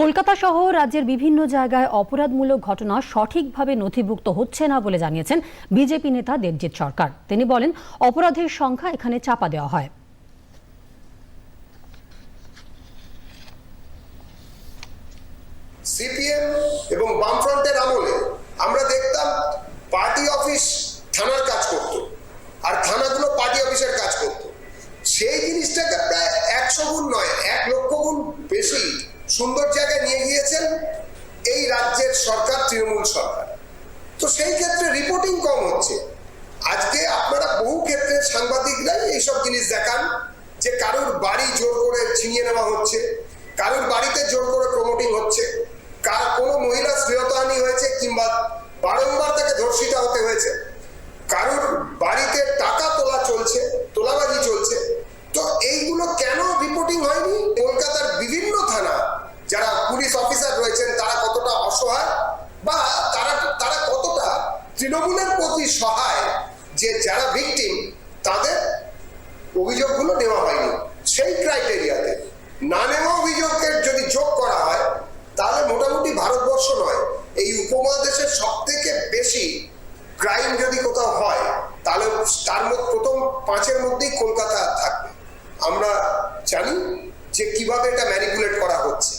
কলকাতা সহ রাজ্যের বিভিন্ন জায়গায় অপরাধমূলক ঘটনা সঠিকভাবে নথিভুক্ত হচ্ছে না বলে জানিয়েছেন বিজেপি নেতা দেবজিৎ সরকার। তিনি বলেন, অপরাধের সংখ্যা এখানে চাপা দেওয়া হয়। সিপিএম এবং বামফ্রন্টের আমলে আমরা দেখতাম পার্টি অফিস থানার কাজ করত আর থানাগুলো পার্টি অফিসের কাজ করত। সেই জিনিসটাকে প্রায় একশো গুণ নয়, এক লক্ষ গুণ বেশি সুন্দর জায়গায় নিয়ে গিয়েছেন এই রাজ্যের সরকার, তৃণমূল সরকার। তো সেই ক্ষেত্রে রিপোর্টিং কম হচ্ছে। আজকে আপনারা বহু ক্ষেত্রে সাংবাদিকরাই এইসব জিনিস দেখান যে কারোর বাড়ি জোর করে ছিনিয়ে নেওয়া হচ্ছে, কারোর বাড়িতে জোর করে প্রমোটিং হচ্ছে, কার কোনো মহিলা শ্লীলতাহানি হয়েছে কিংবা বারংবার তাকে ধর্ষিতা হতে হয়েছে, কারোর বাড়িতে টাকা তোলা চলছে, তোলাবাজি চলছে, তো এইগুলো কেন রিপোর্টিং হয়নি? বা তারা তারা কতটা তৃণমূলের প্রতি সহায় যে যারা ভিকটিম তাদের অভিযোগগুলো নেওয়া হয়নি। সেই ক্রাইটেরিয়াতে না নেওয়া অভিযোগের যদি যোগ করা হয়, তাহলে মোটামুটি ভারতবর্ষ নয়, এই উপমহাদেশের সব থেকে বেশি ক্রাইম যদি কোথাও হয়, তাহলে তার মধ্যে প্রথম পাঁচের মধ্যেই কলকাতা থাকবে। আমরা জানি যে কীভাবে এটা ম্যানিপুলেট করা হচ্ছে।